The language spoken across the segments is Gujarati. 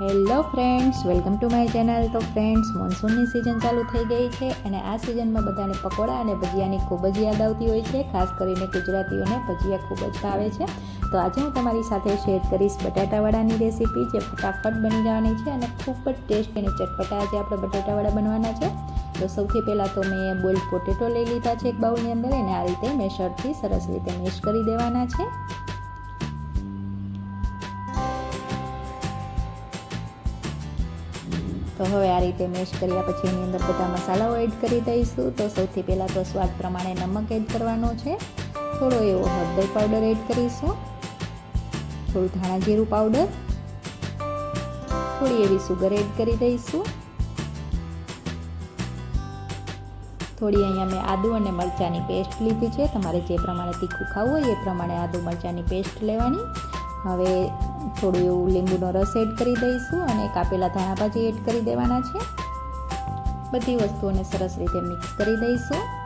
Hello friends, welcome to my channel. તો ફ્રેન્ડ્સ, મોન્સૂનની સિઝન ચાલુ થઈ ગઈ છે અને આ સિઝનમાં બધાને પકોડા અને ભજીયાની ખૂબ જ યાદ આવતી હોય છે. ખાસ કરીને ગુજરાતીઓને ભજીયા ખૂબ જ ભાવે છે. તો આજે હું તમારી સાથે શેર કરીશ બટાટાવાળાની રેસીપી જે ફટાફટ બની જવાની છે અને ખૂબ જ ટેસ્ટી અને ચટપટા આજે આપણે બટાટાવાળા બનવાના છે. તો સૌથી પહેલાં તો મેં બોઇલ્ડ પોટેટો લઈ લીધા છે એક બાઉલની અંદર અને આ રીતે મેશરથી સરસ રીતે મેશ કરી દેવાના છે. તો હવે આ રીતે મેશ કર્યા પછી એની અંદર બધા મસાલાઓ એડ કરી દઈશું. તો સૌથી પહેલાં તો સ્વાદ પ્રમાણે નમક એડ કરવાનો છે. થોડો એવો હળદર પાવડર એડ કરીશું. થોડું ધાણા જીરું પાવડર થોડી એવી સુગર એડ કરી દઈશું. થોડી અહીંયા મેં આદુ અને મરચાંની પેસ્ટ લીધી છે. તમારે જે પ્રમાણે તીખું ખાવું હોય એ પ્રમાણે આદુ, મરચાંની પેસ્ટ લેવાની. હવે થોડું એવું લીંબુનો રસ એડ કરી દઈશું અને કાપેલા ધાણા ભાજી એડ કરી દેવાના છે. બધી વસ્તુઓને સરસ રીતે મિક્સ કરી દઈશું.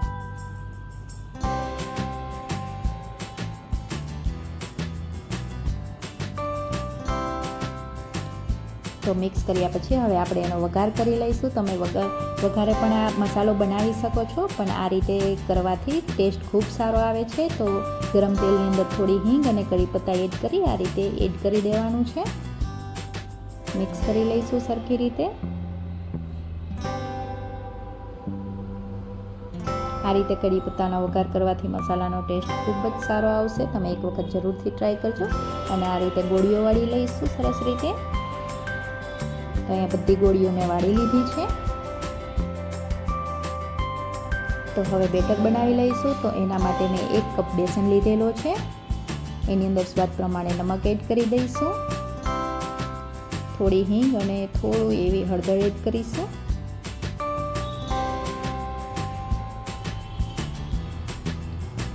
તો મિક્સ કર્યા પછી હવે આપણે એનો વઘાર કરી લઈશું. તમે વઘાર, વઘારે પણ આ મસાલો બનાવી શકો છો, પણ આ રીતે કરવાથી ટેસ્ટ ખૂબ સારો આવે છે. તો ગરમ તેલની અંદર થોડી હિંગ અને કરી પત્તા એડ કરી આ રીતે એડ કરી દેવાનું છે. મિક્સ કરી લઈશું સરખી રીતે. આ રીતે કઢી પત્તાનો વઘાર કરવાથી મસાલાનો ટેસ્ટ ખૂબ જ સારો આવશે. તમે એક વખત જરૂરથી ટ્રાય કરજો. અને આ રીતે ગોળીઓ વાળી લઈશું સરસ રીતે. તો અહીંયા બધી ગોળીઓ મેં વાળી લીધી છે. તો હવે બેટર બનાવી લઈશું. તો એના માટે મેં એક કપ બેસન લીધેલો છે. એની અંદર સ્વાદ પ્રમાણે નમક એડ કરી દઈશું. થોડી હિંગ અને થોડું એવી હળદર એડ કરીશું.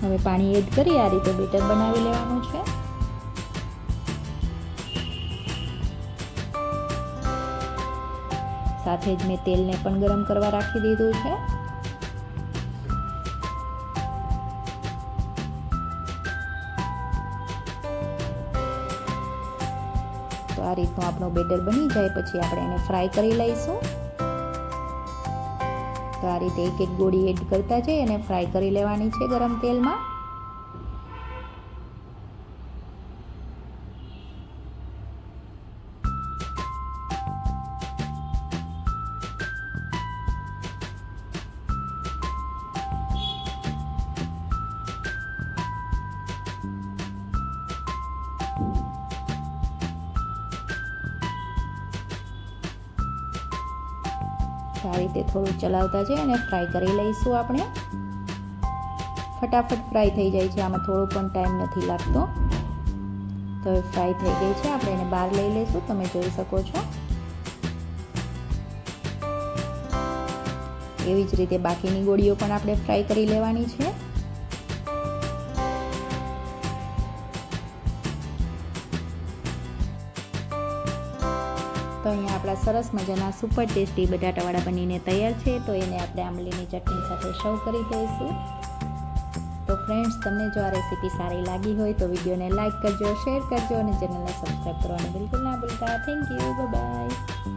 હવે પાણી એડ કરી આ રીતે બેટર બનાવી લેવાનું છે. સાથે જ મેં તેલને પણ ગરમ કરવા રાખી દીધું છે. તો આ રીતનું આપણું બેટર બની જાય, પછી આપણે એને ફ્રાય કરી લઈશું. તો આ રીતે એક એક ગોળી એડ કરતા જઈ અને ફ્રાય કરી લેવાની છે ગરમ તેલમાં. આ રીતે થોડું ચલાવતા જઈએ અને ફ્રાય કરી લઈશું આપણે. ફટાફટ ફ્રાય થઈ જાય છે, આમાં થોડો પણ ટાઈમ નથી લાગતો. તો ફ્રાય થઈ ગઈ છે, આપણે એને બહાર લઈ લઈશું, તમે જોઈ શકો છો. એવી જ રીતે બાકીની ગોળીઓ પણ આપણે ફ્રાય કરી લેવાની છે. તો અહીંયા આપણા સરસ મજાના સુપર ટેસ્ટી બટાટાવાળા બનીને તૈયાર છે. તો એને આપણે આંબલીની ચટણી સાથે સર્વ કરી દઈશું. તો ફ્રેન્ડ્સ તમને જો આ રેસીપી સારી લાગી હોય તો વિડીયોને લાઇક કરજો શેર કરજો અને ચેનલને સબસ્ક્રાઈબ કરવાનું બિલકુલ ના ભૂલતા. Thank you bye